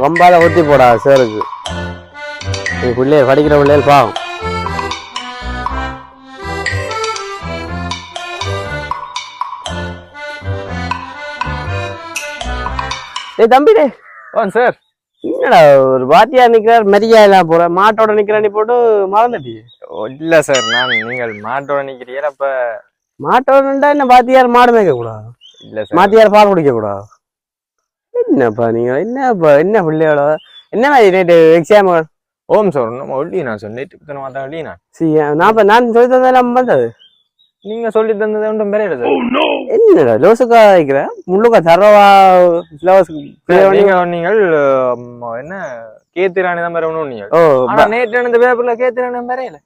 வம்பால ஊத்தி போடா சேருக்கு நீ பிள்ளைய படிக்கிற பிள்ளைகள் பாவம். ஏய் தம்பி டே ஓ சார். என்னடா ஒரு பாத்தியா நிக்கிறார் மரியா எல்லாம் போற மாட்டோட நிக்கிறானி போட்டு மறந்துட்டி இல்ல சார். நான் நீங்கள் மாட்டோட நிக்கிறீங்க அப்ப மாட்டோடா என்ன பாத்தியார் மாடு மேய்க்க கூடாது இல்ல சார். மாத்தியார் பால் குடிக்க கூடாது என்னப்பா நீங்க? என்னப்பா என்ன பிள்ளையோட என்ன மாதிரி நேற்று எக்ஸாம் ஓம் சார் நம்ம ஒல்லி நான் சார் நேற்று இத்தனை மாதம் ஒல்லி நான். சி நான் இப்ப நான் சொல்லி தந்தெல்லாம் வந்தது? நீங்க சொல்லி தந்தது ஒன்றும் பெரிய சார் என்னடா லோசுக்கா வைக்கிற? முள்ளுக்கா தரவா நீங்கள் ம், என்ன? கேத்திராணி தான் பெறணும் நீங்கள் ஓ ஆனா நேற்று இந்த பேப்பர்ல கேத்திராணி பெறையல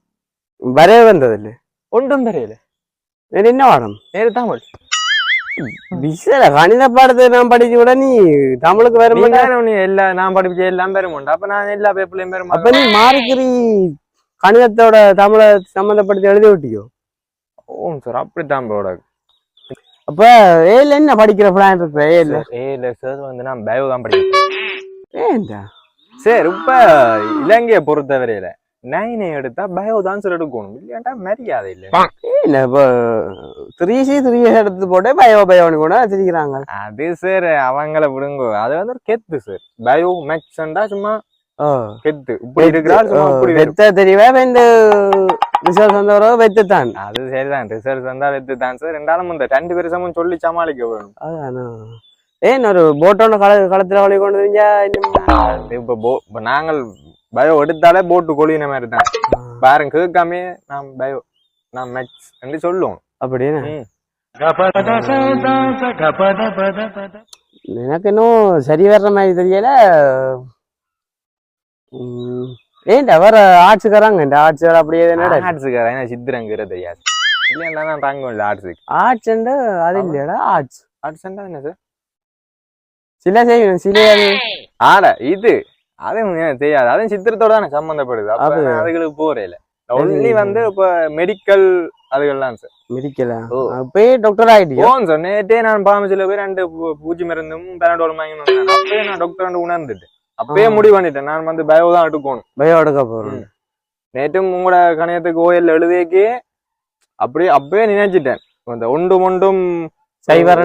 வரவே வந்தது இல்ல. ஒன்றும் பெறையல வேற என்ன வாடம் நேரு தமிழ் பிஸில கணித பாடத்தை நான் படிச்சு கூட நீ தமிழுக்கு வர மாட்டேன் நீ எல்லா நான் படிச்ச எல்லாம் பெற மாட்டேன் அப்ப நான் எல்லா பேப்பர்லயும் அப்ப மாட்டேன் நீ மாறிக்கிறி கணிதத்தோட தமிழை சம்மந்தப்படுத்தி எழுதி விட்டியோ ஓம் சார் அப்படித்தான் போட அப்ப ஏல என்ன படிக்கிற பிளான் இருக்கு ஏல ஏல சார் வந்து நான் பயோ தான் படிக்கிறேன் ஏன்டா சார் இப்ப இலங்கையை பொறுத்தவரையில நைனை எடுத்தா பயோ தான் சார் எடுக்கணும். இல்லையாண்டா மரியாதை இல்லை. என்ன இப்போ த்ரீ சி த்ரீ எடுத்து போட்டு பயோ பயோன்னு கூட வச்சிருக்கிறாங்க. அது சார் அவங்கள விடுங்க. அது வந்து ஒரு கெத்து சார் பயோ மேக்ஸ்ண்டா சும்மா கெத்து. இப்படி இருக்கிறார். வெத்த தெரியவே இந்த ரிசல்ட் வந்தவரோ வெத்துத்தான். அது சரிதான். ரிசல்ட் வந்தா வெத்து தான் சார் ரெண்டாலும் இந்த ரெண்டு பேரும் சொல்லி சமாளிக்க வேணும். அதானா. ஏன் ஒரு போட்டோட கள களத்துல வழி கொண்டு வந்தீங்க? அது இப்ப போ இப்ப நாங்கள் பயோ எடுத்தாலே போட்டு கொழின மாதிரி தான். பாருங்க கேட்காமே நான் பயோ நான் மேக்ஸ் என்று சொல்லுவோம். அப்படின்னு. எனக்கு இன்னும் சரி வர்ற மாதிரி தெரியல. ஏன்டா வர ஆட்சிக்காராங்க இந்த ஆட்சியார் அப்படியே என்னடா? ஆர்ட்ஸுக்கு ஏன்னா சித்திரங்கிற தெரியாது இல்லைன்னா நான் தாங்க இல்லை ஆர்ட்ஸுக்கு ஆட்ஸ் அது இல்லையாடா ஆட்ஸ் ஆர்ட்ஸ்ண்டா என்ன சார் சில செய்யணும் சில ஆட இது அது எனக்கு தெரியாது. அதுவும் சித்திரத்தோட தானே சம்மந்தப்படுது அப்ப அதுகளுக்கு போறே இல்ல ஒன்லி வந்து இப்ப மெடிக்கல் அதுகள்லாம் சார். அப்பயே டாக்டர் ஆயிட்டியோ? போன் சார் நேற்றே நான் பாமசில போய் ரெண்டு பூ- பூச்சி மருந்தும் பேரண்டோல் வாங்கி அப்பயே நான் டாக்டர் உணர்ந்துட்டேன். அப்பயே. முடிவு பண்ணிட்டேன் நான் வந்து பயோ தான் எடுக்கணும் பயோ எடுக்க போறோம். நேற்றும் உங்களோட கணையத்துக்கு ஓஎல் எழுதியக்கே அப்படியே அப்பயே நினைச்சிட்டேன். அந்த ஒன்றும் ஒன்றும் சைவர்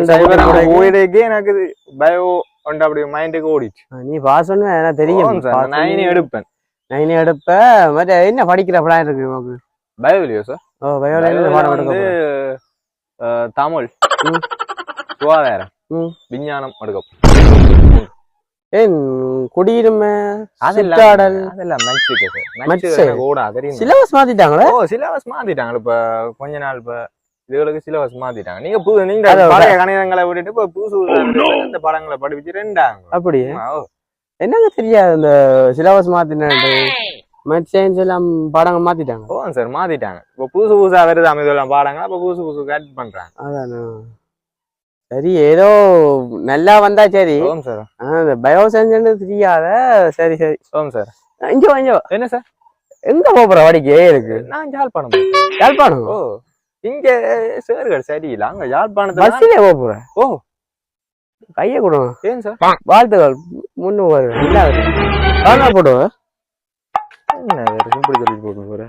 ஓயிடக்கே எனக்கு இது பயோ ஒன்று அப்படி மைண்டுக்கு ஓடிச்சு. நீ பாஸ் பண்ண எனக்கு தெரியும். சார் நான் எடுப்பேன். நைனே எடுப்ப மற்ற என்ன படிக்கிற பிளான் இருக்கு உனக்கு? பயோ இல்லையோ சார் ஓ பயோல என்ன பயோல பாடம் எடுக்க தமிழ். சுகாதாரம். விஞ்ஞானம் எடுக்க ஏன் குடியுரிமை அதெல்லாம் சித்தாடல் அதெல்லாம் சார் தெரியும்? சிலபஸ் மாத்திட்டாங்களே? ஓ சிலபஸ் மாத்திட்டாங்க. இப்ப கொஞ்ச நாள் இப்ப இதுகளுக்கு சிலபஸ் மாத்திட்டாங்க. நீங்க புது நீங்க பழைய கணிதங்களை விட்டுட்டு இப்ப புதுசு புதுசா இந்த படங்களை படிப்பிச்சு ரெண்டாங்க. அப்படியே? என்னங்க தெரியாது இந்த சிலபஸ் மாத்தினாண்டு மேத் சயின்ஸ் எல்லாம் பாடங்க மாத்திட்டாங்க. ஓ சார் மாத்திட்டாங்க. இப்ப புதுசு புதுசா வருது அமைதெல்லாம் பாடங்க அப்ப புதுசு புதுசு ஆட் பண்றாங்க. அதானே சரி ஏதோ நல்லா வந்தா சரி. ஓம் சார் இந்த பயோ சயின்ஸ் தெரியாத. சரி சரி. ஓம் சார் இங்க வா. என்ன சார் எங்க போற வடிக்கு இருக்கு. நான் யாழ்ப்பாணம். யாழ்ப்பாணம்? ஓ. இங்க சேர்கள் சரியில்லை. அங்க யாழ்ப்பாணத்துல பஸ்ஸிலே போற ஓ. கையை கொடுங்க. ஏன் சார்? வாழ்த்துக்கள். முன்னு காணா போடுவேன் என்ன வேற சிம்பிள் சொல்லி போட்டு போற?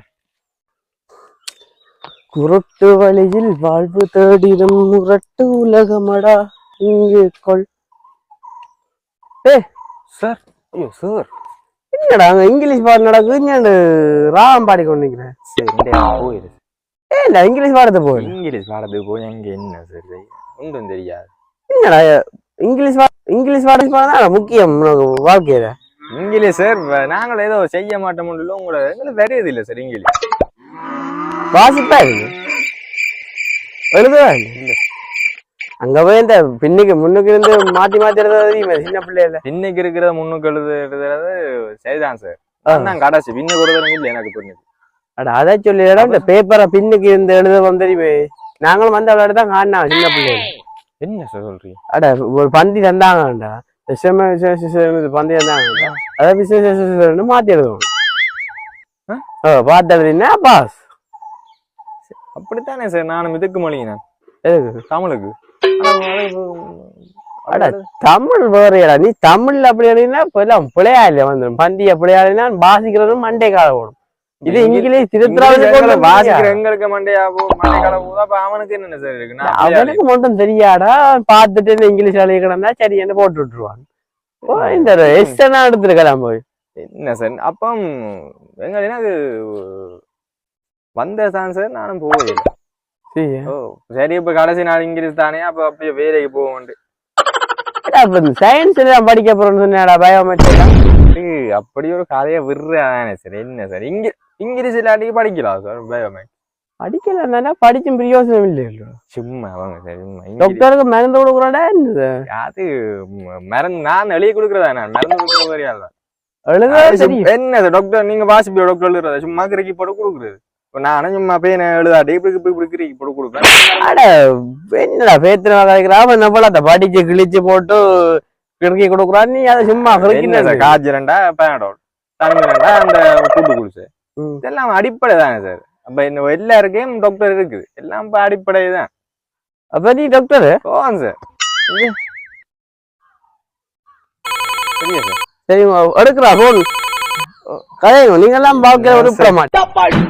குருட்டு வழியில் வாழ்வு தேடிடும் முரட்டு உலகமடா இங்கே கொள். சார் ஐயோ சார். என்னடா அங்க இங்கிலீஷ் பாடம் நடக்குது? இங்க ராகம் பாடி கொண்டு நிக்கிறேன் சரி போயிரு ஏன்டா இங்கிலீஷ் பாடத்தை போய் இங்கிலீஷ் பாடத்துக்கு போய் அங்க என்ன சார் ஒன்றும் தெரியாது. என்னடா இங்கிலீஷ் இங்கிலீஷ் பாடம் தான் முக்கியம் வாழ்க்கையில? இங்கிலீஷ் சார் நாங்கள் ஏதோ செய்ய மாட்டோம் உங்களோட எங்களுக்கு வருது இல்லை சார் இங்கிலீஷ். வாசிப்பா இருக்கு எழுதுவா இல்ல அங்க போய் இந்த பின்னுக்கு முன்னுக்கு இருந்து மாத்தி மாத்தி எழுத தெரியுமா சின்ன பிள்ளையில? இன்னைக்கு இருக்கிறத முன்னுக்கு எழுது எழுதுறது சரிதான் சார். நான் கடைசி. பின்னுக்கு ஒரு இல்லை எனக்கு புரிஞ்சது. அட அதை சொல்லிடா இந்த பேப்பரை பின்னுக்கு இருந்து எழுத வந்து தெரியுமே நாங்களும் வந்து அவளோட தான் காணா சின்ன பிள்ளையில. என்ன சார் சொல்றீங்க? அட ஒரு பந்தி தந்தாங்கடா. விசேஷம் பந்தி தந்தாங்கடா. அதை விசேஷ விசேஷம்னு மாத்தி எழுதுவோம் ஆ? ஓ பார்த்ததுன்னா பாஸ் அப்படித்தானே சார் நானும் இதுக்கு மொழிங்கினேன் எதுக்கு? தமிழுக்கு. அட தமிழ் வேறையடா. நீ தமிழ்ல அப்படி எழுதினா இப்ப எல்லாம் பிள்ளையால வந்துடும் பந்திய பிள்ளையாளினா பாசிக்கிறதும் மண்டே கால போடும் இது இங்கிலீஷ் திருத்துறாவது இங்கிலீஷ் வாசிக்கிற எங்களுக்கு மண்டையா போ மண்டை கால போகுது அப்ப அவனுக்கு என்ன சார் இருக்கு நான் அப்படியே அவனுக்கு மட்டும் தெரியாடா பார்த்துட்டு இந்த இங்கிலீஷ் கிடந்தா சரி என்ன போட்டு விட்டுருவான் ஓ இந்த எஸ்டனா எடுத்துருக்கலாம் போய் என்ன சார் அப்போ எங்க எனக்கு வந்த சார் நானும் சரி. ஓ சரி இப்ப கடைசி நாள் இங்கிலீஷ் தானே அப்ப அப்படியே வேலைக்கு போவோம் அடா, இப்ப இந்த சயின்ஸ் எல்லாம் படிக்க போறோம்னு சொன்னாடா பயோமெட்ரிக் அப்படி ஒரு கதையை விடுறானே சார் என்ன சார் இங்க இங்கிலீஷ் இல்லாட்டி படிக்கலாம் சார் பயோமேக் படிக்கல படிச்சும் பிரயோசனம் இல்லை சும்மா வாங்க சார் சும்மா டாக்டருக்கு மருந்து கொடுக்குறாடா அது மருந்து நான் எழுதி கொடுக்குறதா நான் மருந்து கொடுக்குற மாதிரியா எழுத அது என்ன டாக்டர் நீங்க வாசிப்பியோ டாக்டர் எழுதுறதா சும்மா கிறுக்கி போட்டு கொடுக்குறது இப்ப நானும் சும்மா பேனை எழுதாட்டி இப்படி இப்படி இப்படி கிறுக்கி போட்டு கொடுக்குறேன் அட என்னடா பேத்திர கதைக்கிறா அவன் நம்மள படிச்சு கிழிச்சு போட்டு கிறுக்கி கொடுக்குறான் நீ அதை சும்மா கிறுக்கி காய்ச்சல் ரெண்டா பேனடோல் ரெண்டா அந்த கூட்டு குடிச்சு. இதெல்லாம் அடிப்படை தானே சார். அப்ப இன்னும் எல்லாருக்கும் டாக்டர் இருக்குது. எல்லாம் இப்ப அடிப்படை தான். அப்ப நீ டாக்டர் போவாங்க சார். சார்? எடுக்கிறா போன் கதைங்க நீங்க எல்லாம் பார்க்க ஒரு மாட்டேன்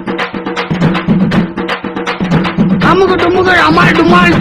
அமுகு டுமுகள் அமால் டுமால்.